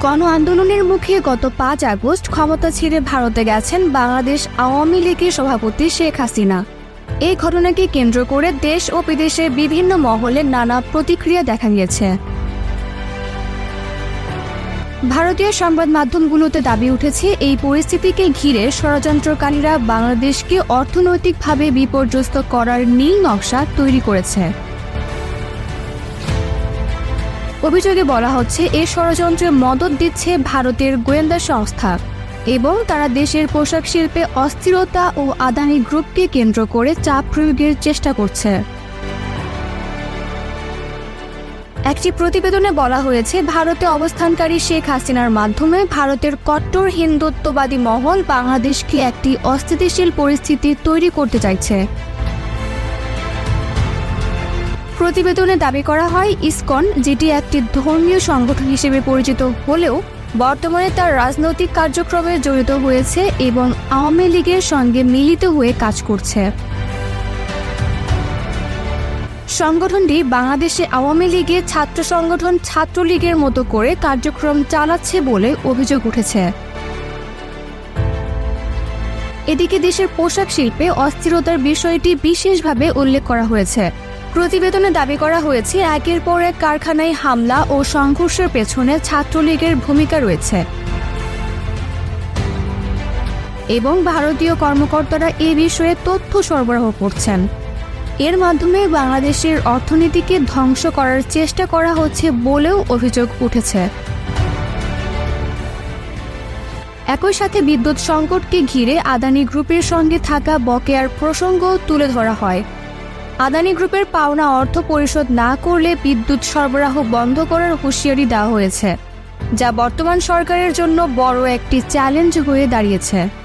গণ আন্দোলনের মুখে গত পাঁচ আগস্ট ক্ষমতা ছেড়ে ভারতে গেছেন বাংলাদেশ আওয়ামী লীগের সভাপতি শেখ হাসিনা। এই ঘটনাকে কেন্দ্র করে দেশ ও বিদেশে বিভিন্ন মহলে নানা প্রতিক্রিয়া দেখা গিয়েছে। ভারতীয় সংবাদ মাধ্যমগুলোতে দাবি উঠেছে, এই পরিস্থিতিকে ঘিরে ষড়যন্ত্রকারীরা বাংলাদেশকে অর্থনৈতিকভাবে বিপর্যস্ত করার নীল নকশা তৈরি করেছে। অভিযোগে বলা হচ্ছে এই ষড়যন্ত্রে মদত দিচ্ছে ভারতের গোয়েন্দা সংস্থা এবং তারা দেশের পোশাক শিল্পে অস্থিরতা ও আদানি গ্রুপকে কেন্দ্র করে চাপ প্রয়োগের চেষ্টা করছে। একটি প্রতিবেদনে বলা হয়েছে, ভারতে অবস্থানকারী শেখ হাসিনার মাধ্যমে ভারতের কট্টর হিন্দুত্ববাদী মহল বাংলাদেশকে একটি অস্থিতিশীল পরিস্থিতি তৈরি করতে চাইছে। প্রতিবেদনে দাবি করা হয়, ইসকন, যেটি একটি ধর্মীয় সংগঠন হিসেবে পরিচিত হলেও বর্তমানে তার রাজনৈতিক কার্যক্রমে জড়িত হয়েছে এবং আওয়ামী লীগের সঙ্গে মিলিত হয়ে কাজ করছে। সংগঠনটি বাংলাদেশে আওয়ামী লীগের ছাত্র সংগঠন ছাত্রলীগের মতো করে কার্যক্রম চালাচ্ছে বলে অভিযোগ উঠেছে। এদিকে দেশের পোশাক শিল্পে অস্থিরতার বিষয়টি বিশেষভাবে উল্লেখ করা হয়েছে। প্রতিবেদনে দাবি করা হয়েছে, একের পর এক কারখানায় হামলা ও সংঘর্ষের পেছনে ছাত্রলীগের ভূমিকা রয়েছে। এবং ভারতীয় কর্মকর্তারা এ বিষয়ে তথ্য সরবরাহ করছেন। এর মাধ্যমে বাংলাদেশের অর্থনীতিকে ধ্বংস করার চেষ্টা করা হচ্ছে বলেও অভিযোগ উঠেছে। একই সাথে বিদ্যুৎ সংকটকে ঘিরে আদানি গ্রুপের সঙ্গে থাকা বকেয়ার প্রসঙ্গও তুলে ধরা হয়। আদানি গ্রুপের পাওনা অর্থ পরিশোধ না করলে বিদ্যুৎ সরবরাহ বন্ধ করার হুঁশিয়ারি দেওয়া হয়েছে, যা বর্তমান সরকারের জন্য বড় একটি চ্যালেঞ্জ হয়ে দাঁড়িয়েছে।